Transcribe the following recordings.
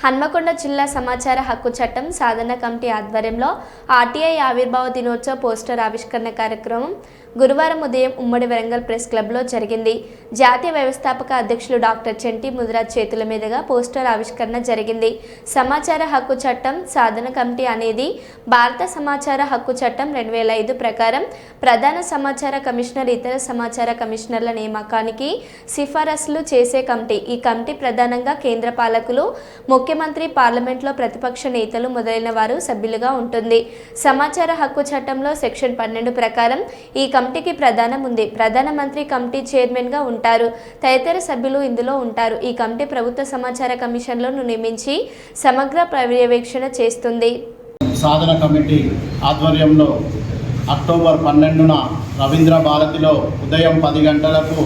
హన్మకొండ జిల్లా సమాచార హక్కు చట్టం సాధన కమిటీ ఆధ్వర్యంలో ఆర్టీఐ ఆవిర్భావ దినోత్సవ పోస్టర్ ఆవిష్కరణ కార్యక్రమం గురువారం ఉదయం ఉమ్మడి వరంగల్ ప్రెస్ క్లబ్లో జరిగింది. జాతీయ వ్యవస్థాపక అధ్యక్షులు డాక్టర్ చెంటి ముదిరాజ్ చేతుల మీదుగా పోస్టర్ ఆవిష్కరణ జరిగింది. సమాచార హక్కు చట్టం సాధన కమిటీ అనేది భారత సమాచార హక్కు చట్టం రెండు వేల ఐదు ప్రకారం ప్రధాన సమాచార కమిషనర్ ఇతర సమాచార కమిషనర్ల నియామకానికి సిఫారసులు చేసే కమిటీ. ఈ కమిటీ ప్రధానంగా కేంద్ర పాలకులు ముఖ్యమంత్రి పార్లమెంట్లో ప్రతిపక్ష నేతలు మొదలైన వారు సభ్యులుగా ఉంటుంది. సమాచార హక్కు చట్టంలో సెక్షన్ పన్నెండు ప్రకారం ఈ కమిటీకి ప్రధానం ఉంది. ప్రధానమంత్రి కమిటీ చైర్మన్గా ఉంటారు. తదితర సభ్యులు ఇందులో ఉంటారు. ఈ కమిటీ ప్రభుత్వ సమాచార కమిషన్లను నియమించి సమగ్ర పర్యవేక్షణ చేస్తుంది. సాధన కమిటీ ఆధ్వర్యంలో అక్టోబర్ పన్నెండున రవీంద్ర భారతిలో ఉదయం పది గంటలకు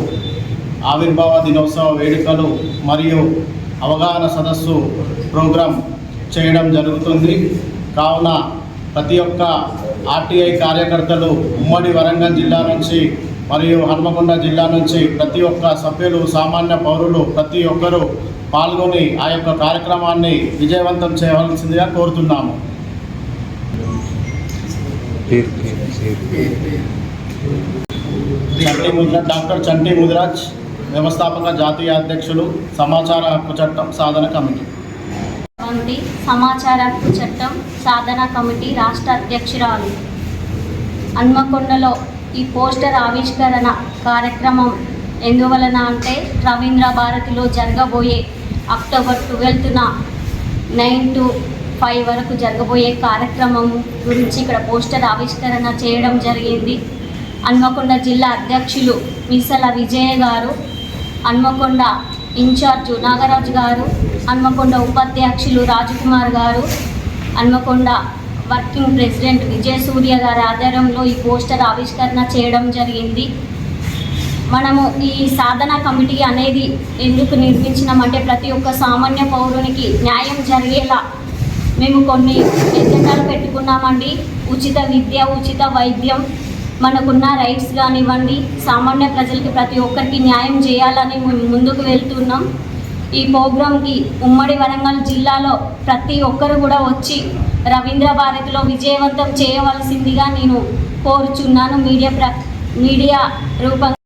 ఆవిర్భావ దినోత్సవ వేడుకలు మరియు అవగాహన సదస్సు ప్రోగ్రాం చేయడం జరుగుతుంది. కావున ప్రతి ఒక్క ఆర్టీఐ కార్యకర్తలు ఉమ్మడి వరంగల్ జిల్లా నుంచి మరియు హన్మకొండ జిల్లా నుంచి ప్రతి ఒక్క సభ్యులు సామాన్య పౌరులు ప్రతి ఒక్కరూ పాల్గొని ఆ యొక్క కార్యక్రమాన్ని విజయవంతం చేయవలసిందిగా కోరుతున్నాము. చంటి ముదిరాజ్ డాక్టర్ చంటి ముదిరాజ్ వ్యవస్థాపక జాతీయ అధ్యక్షులు సమాచార హక్కు చట్టం సాధన కమిటీ. కౌంటీ సమాచార హక్కు చట్టం సాధన కమిటీ రాష్ట్ర అధ్యక్షురాలు. హన్మకొండలో ఈ పోస్టర్ ఆవిష్కరణ కార్యక్రమం ఎందువలన అంటే రవీంద్ర భారతిలో జరగబోయే అక్టోబర్ ట్వెల్త్న నైన్ టు ఫైవ్ వరకు జరగబోయే కార్యక్రమం గురించి ఇక్కడ పోస్టర్ ఆవిష్కరణ చేయడం జరిగింది. హన్మకొండ జిల్లా అధ్యక్షులు మీసల విజయ గారు హన్మకొండ ఇన్ఛార్జు నాగరాజు గారు హన్మకొండ ఉపాధ్యక్షులు రాజకుమార్ గారు హన్మకొండ వర్కింగ్ ప్రెసిడెంట్ విజయ సూర్య గారి ఆధ్వర్యంలో ఈ పోస్టర్ ఆవిష్కరణ చేయడం జరిగింది. మనము ఈ సాధన కమిటీ అనేది ఎందుకు నిర్మించినామంటే ప్రతి ఒక్క సామాన్య పౌరునికి న్యాయం జరిగేలా మేము కొన్ని ఎజెండాలు పెట్టుకున్నామండి. ఉచిత విద్య ఉచిత వైద్యం మనకున్న రైట్స్ కానివ్వండి సామాన్య ప్రజలకి ప్రతి ఒక్కరికి న్యాయం చేయాలని మేము ముందుకు వెళ్తున్నాం. ఈ ప్రోగ్రాంకి ఉమ్మడి వరంగల్ జిల్లాలో ప్రతి ఒక్కరు కూడా వచ్చి రవీంద్ర భారతిలో విజయవంతం చేయవలసిందిగా నేను కోరుచున్నాను. మీడియా ప్ర మీడియా రూపంగా